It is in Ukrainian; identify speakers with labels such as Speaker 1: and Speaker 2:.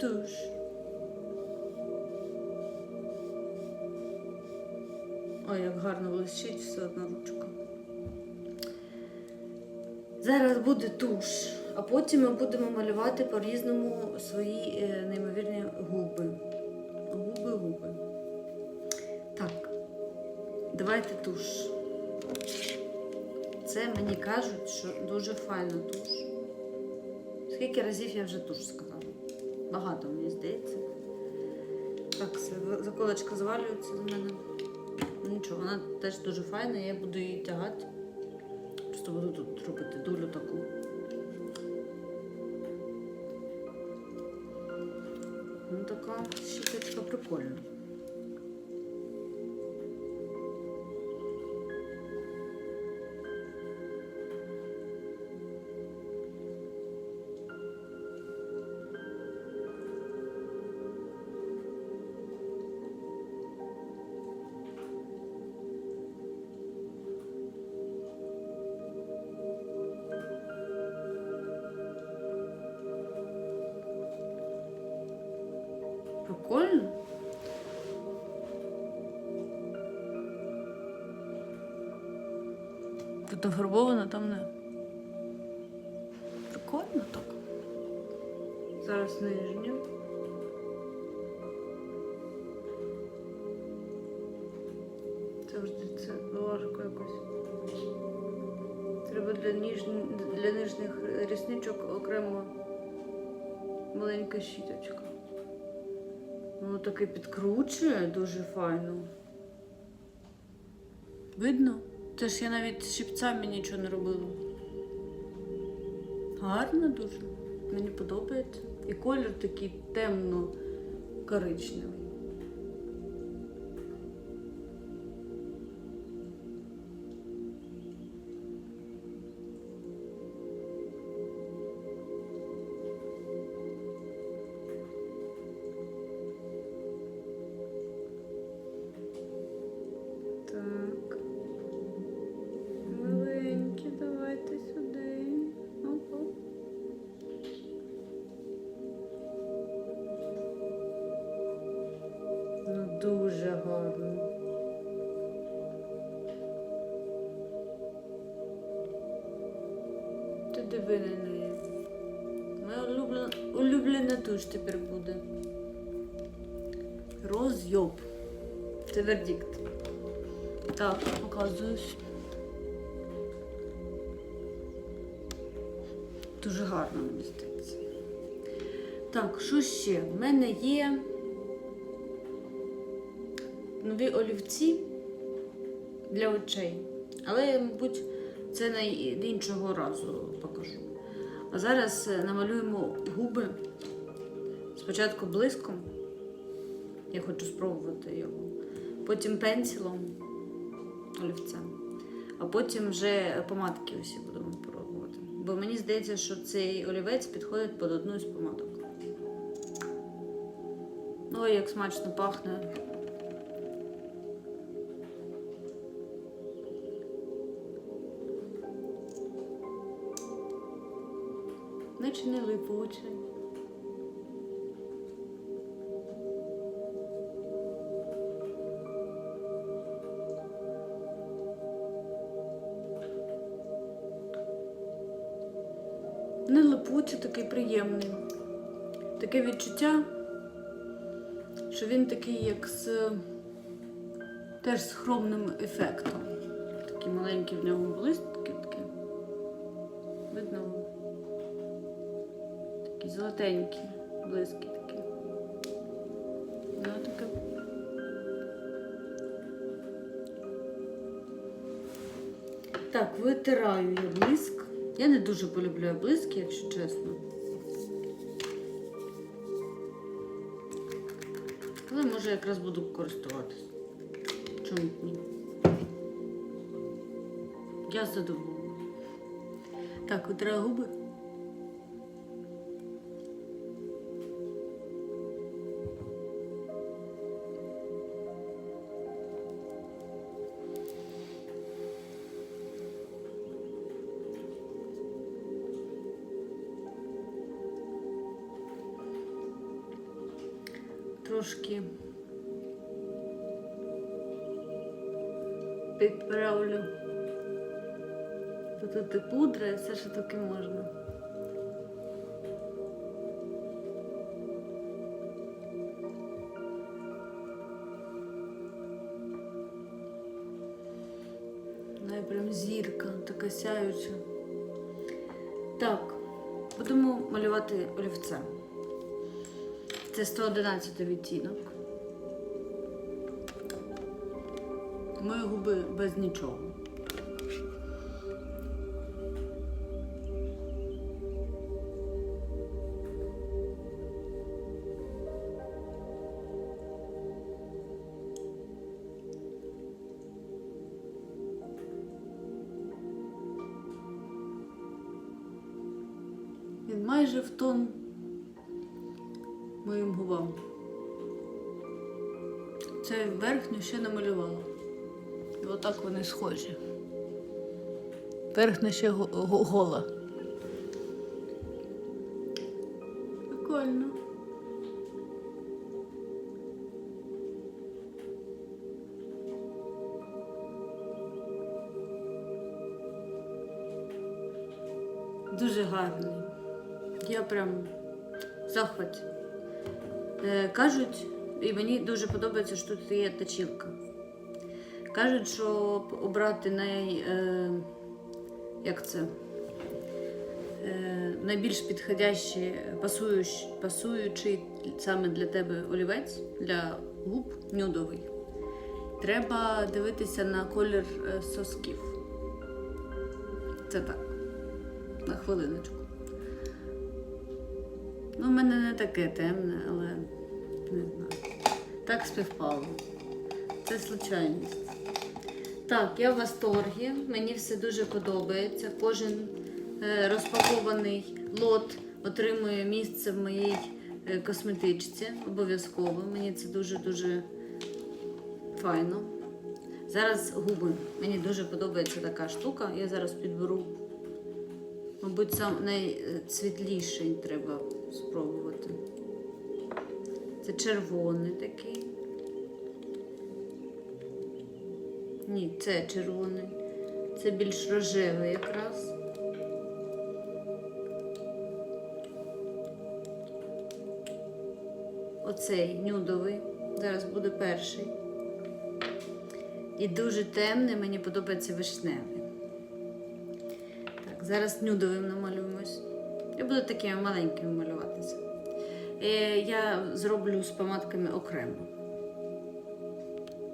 Speaker 1: туш. Ой, як гарно блищить все одна ручка. Зараз буде туш, а потім ми будемо малювати по-різному свої е, неймовірні губи. Губи, губи. Так, давайте туш. Це мені кажуть, що дуже файна туш. Скільки разів я вже туш сказала? Багато, мені здається. Так, заколочка завалюється з мене. Ну, Нічого, вона теж дуже файна, я буду її тягати. Просто буду тут робити долю таку. Ну, така щіточка прикольна. Прикольно. Тут нафарбовано, там не. Прикольно так. Зараз нижню. Завжди це важко якось. Треба для, ніж... для нижніх рісничок окремо маленька щіточка. Воно таке підкручує дуже файно. Видно? Це ж я навіть щипцями нічого не робила. Гарно дуже. Мені подобається. І колір такий темно-коричневий. Дуже гарно. Ти диви на неї. Моя улюблена, улюблена туш тепер буде. Розйоб. Це вердикт. Так, показуюсь. Дуже гарно мені здається. Так, що ще? В мене є нові олівці для очей. Але мабуть, це на іншого разу покажу. А зараз е, намалюємо губи. Спочатку блиском. Я хочу спробувати його. Потім пенсилом олівцем. А потім вже помадки усі будемо пробувати. Бо мені здається, що цей олівець підходить під одну з помадок. Ой, як смачно пахне. Не липуче. Не липучий, такий приємний. Таке відчуття, що він такий, як з теж з хромним ефектом. Такі маленькі в ньому блистки золотенькі блиски такі. Ну, таке. Так, витираю я блиск. Я не дуже полюбляю блиски, якщо чесно. Але може якраз буду користуватись. Чому ні? Я задоволена. Так, витираю губи. Трошки підправлю. Тут і пудра, все, що таки можна. Вона прям зірка, така сяюча. Так, будемо малювати олівцем. Це 111 відтінок. Мої губи без нічого. Він майже в тон моїм губам. Це верхню ще намалювала. І отак вони схожі. Верхня ще го- го- гола. Прикольно. Дуже гарний. Я прям захваті. Е, кажуть, і мені дуже подобається, що тут є точілка. Кажуть, що обрати най, е, як це, е, найбільш підходящий, пасуючий, пасуючий саме для тебе олівець для губ нюдовий. Треба дивитися на колір е, сосків. Це так, на хвилиночку. Ну, в мене не таке темне, але не знаю. Так співпало. Це случайність. Так, я в восторгі. Мені все дуже подобається. Кожен е, розпакований лот отримує місце в моїй е, косметичці. Обов'язково. Мені це дуже-дуже файно. Зараз губи. Мені дуже подобається така штука. Я зараз підберу. Мабуть, сам найсвітліший треба спробувати. Це червоний такий. Ні, це червоний. Це більш рожевий якраз. Оцей нюдовий. Зараз буде перший. І дуже темний, мені подобається вишневий. Зараз нюдовим намалюємось. Я буду такими маленькими малюватися. Е, я зроблю з помадками окремо.